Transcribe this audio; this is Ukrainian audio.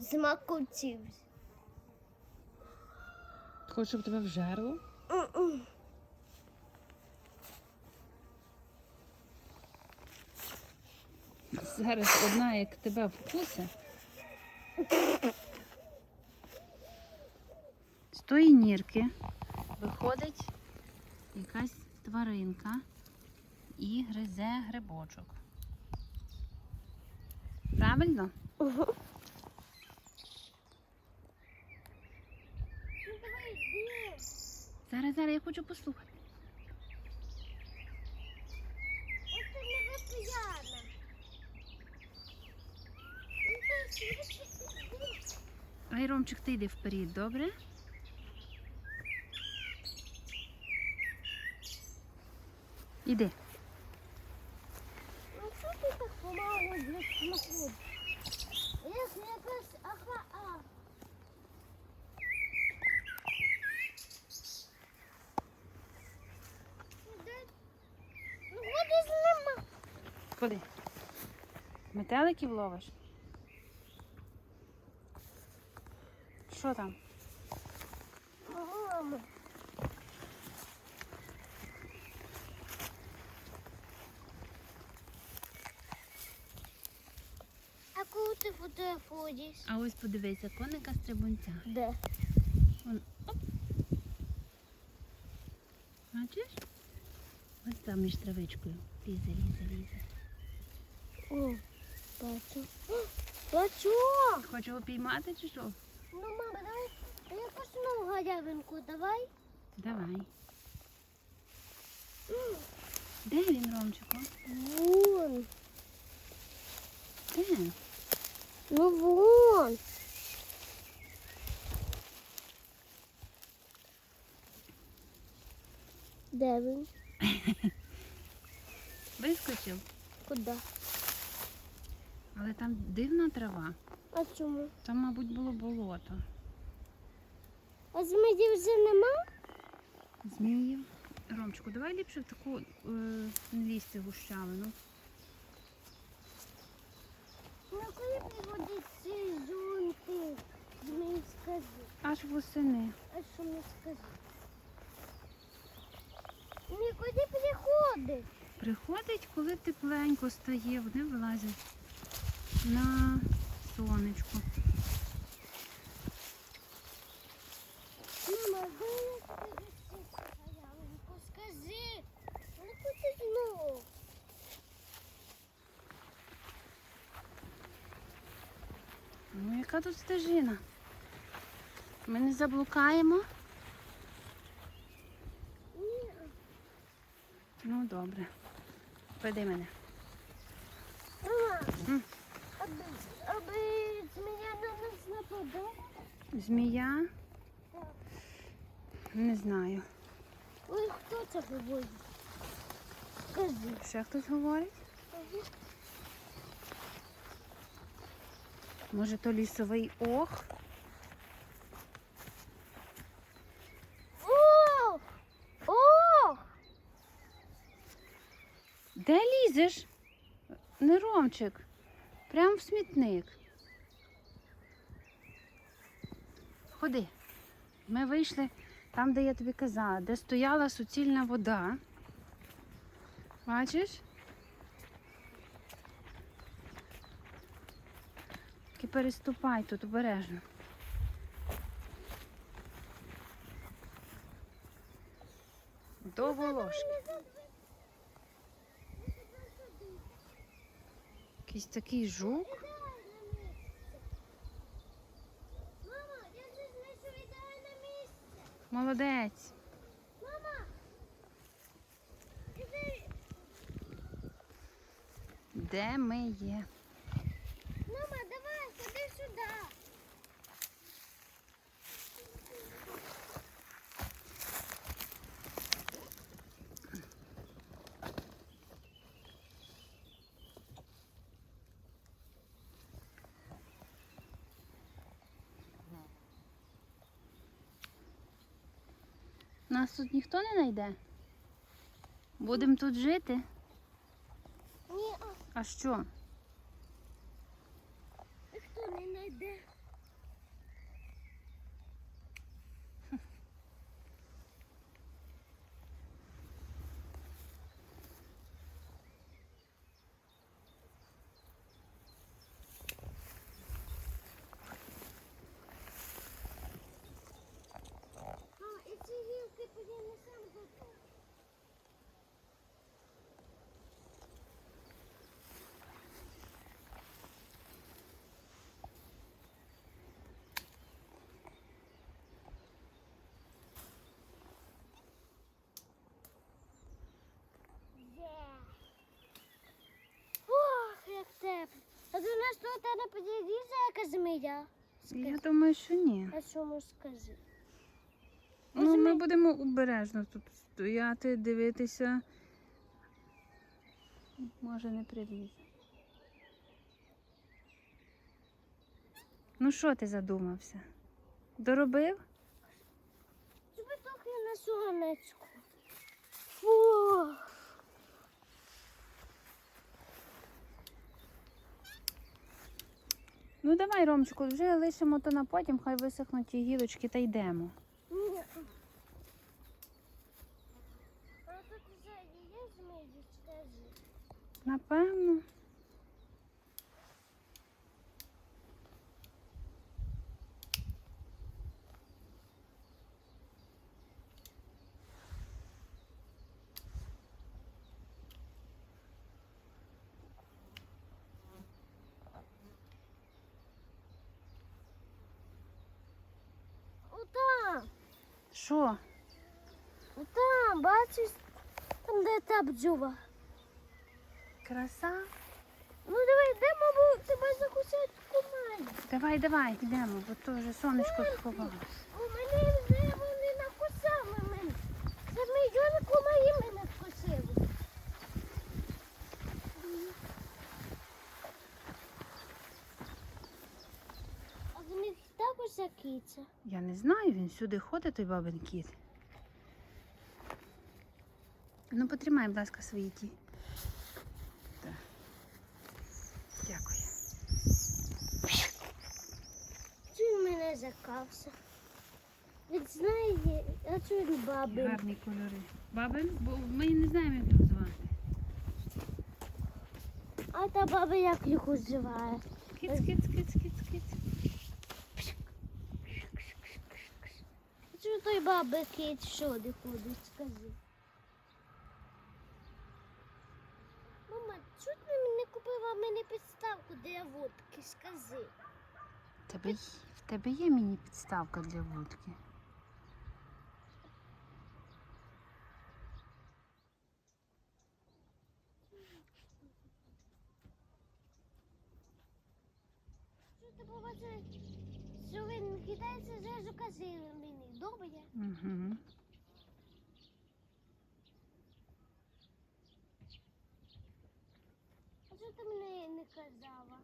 змакотів. Хочеш, щоб тебе вжерло? Зараз одна, як тебе вкусе. З тої нірки виходить якась тваринка і гризе грибочок. Правильно? Угу. Ну давай йди. Зараз, зараз я хочу послухати. Це не йди. Ай, Ромчик, ти йди вперед, добре? Іди. Ну що ти так помало для смаку? Якщо якась аха а. Ну води злима. Куди? Метеликів ловиш? Що там? Мама. А коли ти фотографуєш? А ось подивися, коника стрибунця. Де? Вон, оп. Бачиш? Ось там між травичкою. Лізе, лізе, лізе. О, бачу. Бачу! Хочеш його піймати чи що? Ну, мама, давай якусь нову галявинку давай. Давай. Де він, Ромчику? Вон. Де? Ну вон. Де він? Вискочив. Куди? Але там дивна трава. А чому? Там, мабуть, було болото. А зміїв вже нема? Зміїв. Ромчику, давай ліпше в таку е, лізти гущавину. Ну коли приводить сезон ти? Змій скажи. Аж восени. А що мені скажи? Нікуди приходить. Приходить, коли тепленько стає, вони вилазять на де скажи. Ну куди знову? Ну, яка тут стежина? Ми не заблукаємо? Ні. Ну, добре. Веди мене. Мама. Аби, змія на нас нападала. Змія? Не знаю. Ой, хто це говорить? Скажи. Ще хтось говорить? Може, то лісовий ох? Ох! Ох! Де лізеш? Не Ромчик. Прям в смітник. Ходи. Ми вийшли там, де я тобі казала, де стояла суцільна вода. Бачиш? Тільки переступай тут обережно. До волошки. Такий жук. Мама, я вже знайшов ідеальне місце. Молодець. Мама! Іди. Де ми є? Мама, давай, ходи сюди. Нас тут ніхто не знайде. Будемо тут жити. Ні, а що? ніхто не знайде. Нас тут не поділіться, яка змія. Я думаю, що ні. А що можеш скажи? Ну, ми будемо обережно тут стояти, дивитися. Може, не прилізе. Ну, що ти задумався? Доробив? Трохи на сонечку. Фу. Ну давай, Ромчику, вже лишимо то на потім, хай висохнуть ті гілочки та йдемо. Ні. А тут вже є змії, скажи. Напевно. Отам. Що? Там, бачиш? Там, де та бджола. Краса? Ну давай, йдемо, бо тебе закусять команді. Давай, давай, йдемо, бо то вже сонечко сховалося. У мене вже вони накусали мене. Це мільйони мої мене вкусили. А в них також закиця. Я не знаю, він сюди ходить, той бабин кіт. Ну, потримай, будь ласка, свої ті. Так. Дякую. Чому мене закався? Він знає, а чого він бабин? Гарні кольори. Бабин, бо ми не знаємо, як його звати. А та баба як його зває? Киц, киц, киц, Той баби кіт що не ходить, скажи. Мама, чого ти мені купила мені підставку для водки, скажи. В тебе, в тебе є міні-підставка для вудки. Що ти побачила, що він кидається, зразу кажи добре? Угу. А що ти мені не казала?